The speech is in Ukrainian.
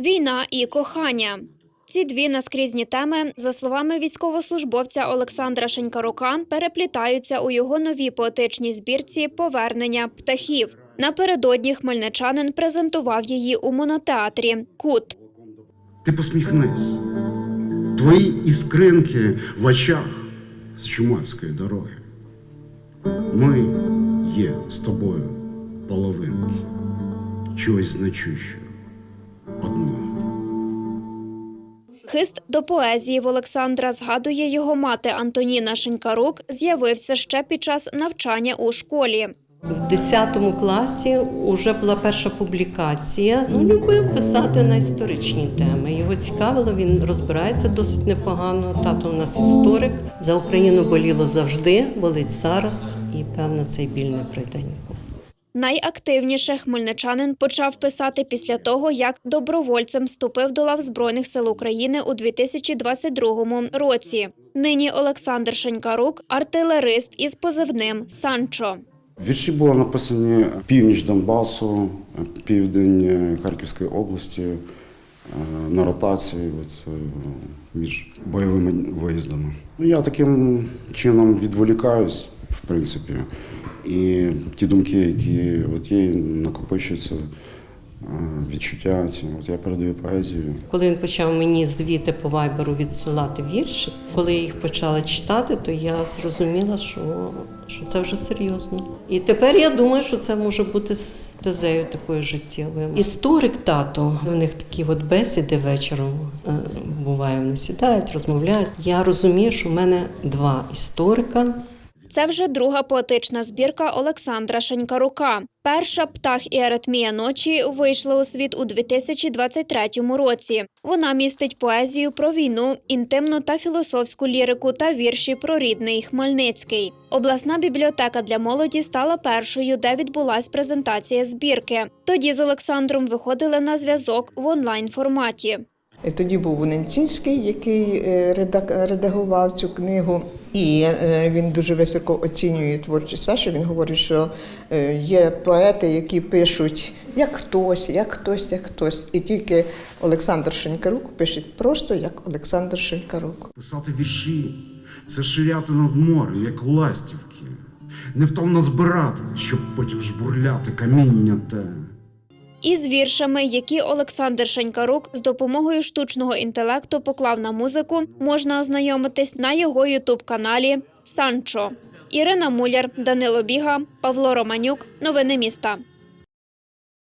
Війна і кохання. Ці дві наскрізні теми, за словами військовослужбовця Олександра Шенькарука, переплітаються у його новій поетичній збірці Повернення птахів. Напередодні хмельничанин презентував її у монотеатрі Кут. Ти посміхнись. Твої іскринки в очах з чумацької дороги. Ми є з тобою половинки, чогось значущого. Хист до поезії в Олександра згадує його мати Антоніна Шенькарук, з'явився ще під час навчання у школі. В 10 класі вже була перша публікація. Ну, любив писати на історичні теми. Його цікавило, він розбирається досить непогано. Тато у нас історик. За Україну боліло завжди, болить зараз, і певно цей біль не пройде ніколи. Найактивніше хмельничанин почав писати після того, як добровольцем вступив до лав Збройних сил України у 2022 році. Нині Олександр Шенькарук – артилерист із позивним Санчо. Вірші були написані північ Донбасу, південь Харківської області е, на ротації от, е, між бойовими виїздами. Ну, Я таким чином відволікаюсь, в принципі, і ті думки, які от є, накопичуються, е, відчуття, ці, от я передаю поезію. Коли він почав мені звіти по вайберу відсилати вірші, коли я їх почала читати, то я зрозуміла, що, що це вже серйозно. І тепер я думаю, що це може бути стезею такою життєвою. Історик тато, у них такі от бесіди вечором е, буває, вони сідають, розмовляють. Я розумію, що в мене два історика. Це вже друга поетична збірка Олександра Шенькарука. Перша птах і аритмія ночі вийшла у світ у 2023 році. Вона містить поезію про війну, інтимну та філософську лірику та вірші про рідний Хмельницький. Обласна бібліотека для молоді стала першою, де відбулась презентація збірки. Тоді з Олександром виходили на зв'язок в онлайн форматі. Тоді був Венецінський, який е, редагував цю книгу, і е, він дуже високо оцінює творчість Саші. Він говорить, що е, є поети, які пишуть як хтось, як хтось, як хтось. І тільки Олександр Шенькарук пише просто як Олександр Шенькарук. Писати вірші це ширяти над морем, як ластівки, невтомно збирати, щоб потім жбурляти каміння те. Із віршами, які Олександр Шенькарук з допомогою штучного інтелекту поклав на музику, можна ознайомитись на його ютуб-каналі Санчо. Ірина Муляр, Данило Біга, Павло Романюк. Новини міста.